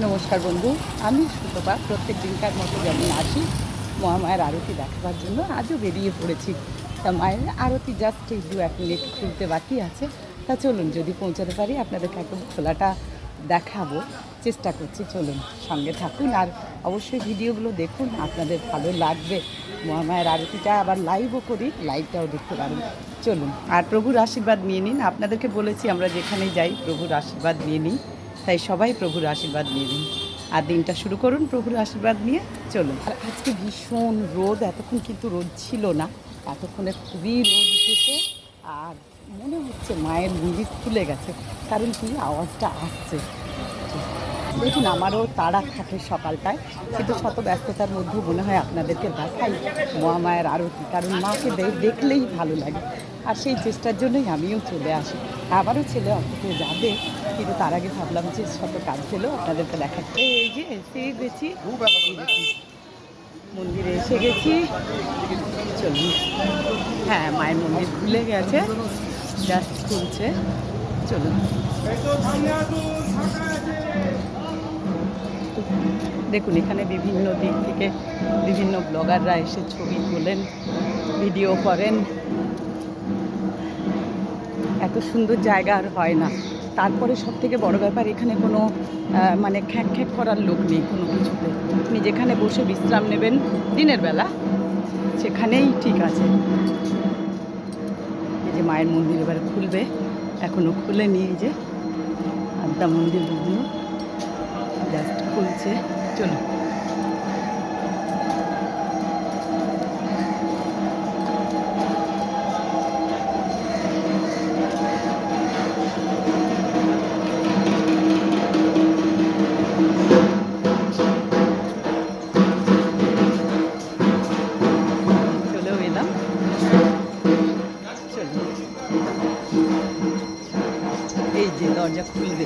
নমস্কার বন্ধু, আমি সুতপা। প্রত্যেক দিনকার মতো যেমন আসি, মহামায়ের আরতি দেখাবার জন্য আজও বেরিয়ে পড়েছি। তা মায়ের আরতি জাস্ট এই দু এক মিনিট খুলতে বাকি আছে। তা চলুন, যদি পৌঁছাতে পারি, আপনাদেরকে একদম খোলাটা দেখাবো। চেষ্টা করছি, চলুন সঙ্গে থাকুন। আর অবশ্যই ভিডিওগুলো দেখুন, আপনাদের ভালো লাগবে। মহামায়ের আরতিটা আবার লাইভও করি লাইভটাও দেখতে পারেন। চলুন, আর প্রভুর আশীর্বাদ নিয়ে নিন। আপনাদেরকে বলেছি আমরা যেখানেই যাই, প্রভুর আশীর্বাদ নিয়ে নিই। তাই সবাই প্রভুর আশীর্বাদ নিয়ে নিন। আর দিনটা শুরু করুন প্রভুর আশীর্বাদ নিয়ে, চলুন। আর আজকে ভীষণ রোদ, এতক্ষণ কিন্তু রোদ ছিল না, এতক্ষণে খুবই রোদ উঠেছে, আর মনে হচ্ছে মায়ের মন্দির খুলে গেছে, কারণ কি আওয়াজটা আসছে। দেখুন, আমারও তাড়া থাকে সকালটায় কিন্তু শত ব্যস্ততার মধ্যেও মনে হয় আপনাদেরকে দেখাই মহামায়ের আরতি, কারণ মাকে দেখলেই ভালো লাগে। আর সেই চেষ্টার জন্যই আমিও চলে আসি। আবারও ছেলে অফিসে যাবে, কিন্তু তার আগে ভাবলাম যে শত কাজ ছিল আপনাদেরকে দেখাচ্ছে। এই যে এসে গেছি। মন্দিরে এসে গেছি। চলুন। হ্যাঁ মায়ের মন্দির খুলে গেছে। জাস্ট খুলছে। চলুন। দেখুন, এখানে বিভিন্ন দিক থেকে বিভিন্ন ব্লগাররা এসে ছবি তোলেন, ভিডিও করেন। এত সুন্দর জায়গা আর হয় না। তারপরে সব থেকে বড় ব্যাপার, এখানে কোনো মানে খ্যাঁক খ্যাঁক করার লোক নেই কোনো কিছুতে। আপনি যেখানে বসে বিশ্রাম নেবেন দিনের বেলা, সেখানেই ঠিক আছে। এই যে মায়ের মন্দির এবার খুলবে এখনও খুলে নিয়ে যে। মন্দির বিভিন্ন জাস্ট খুলছে। চলো দরজা খুলবে।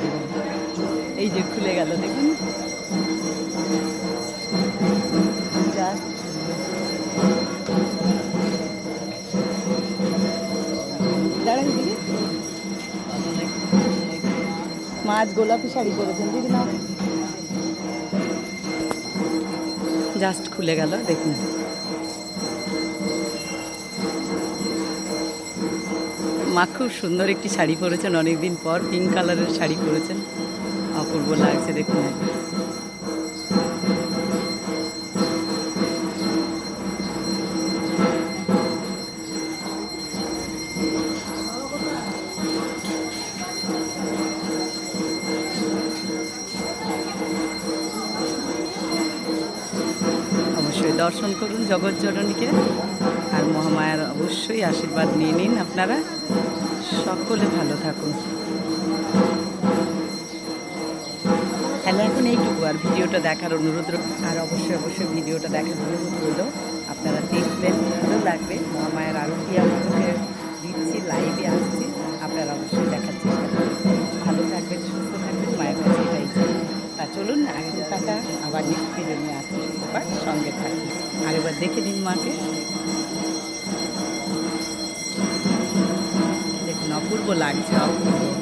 এই যে খুলে গেল, দেখুন। দাঁড়ান দিদি। মাছ, গোলাপি শাড়ি পরেছেন, দিদি না জাস্ট খুলে গেল, দেখুন। মা খুব সুন্দর একটি শাড়ি পরেছেন, অনেকদিন পর পিঙ্ক কালারের শাড়ি পরেছেন। অপূর্ব লাগছে দেখুন দর্শন করুন জগৎ জগৎজননীকে আর মহামায়ার অবশ্যই আশীর্বাদ নিয়ে নিন আপনারা। সকলে ভালো থাকুন। তাহলে এখন এইটুকু। আর ভিডিওটা দেখার অনুরোধ। আর অবশ্যই অবশ্যই ভিডিওটা দেখার অনুরোধ রইল। আপনারা দেখবেন, ভালো লাগবে মহামায়ার আরতি আগে টাকা আবার নেক্সট জন্য নিয়ে আসছি আবার সঙ্গে আর আরেকবার দেখে দিন মাকে। দেখুন, অপূর্ব লাগছে, অপূর্ব।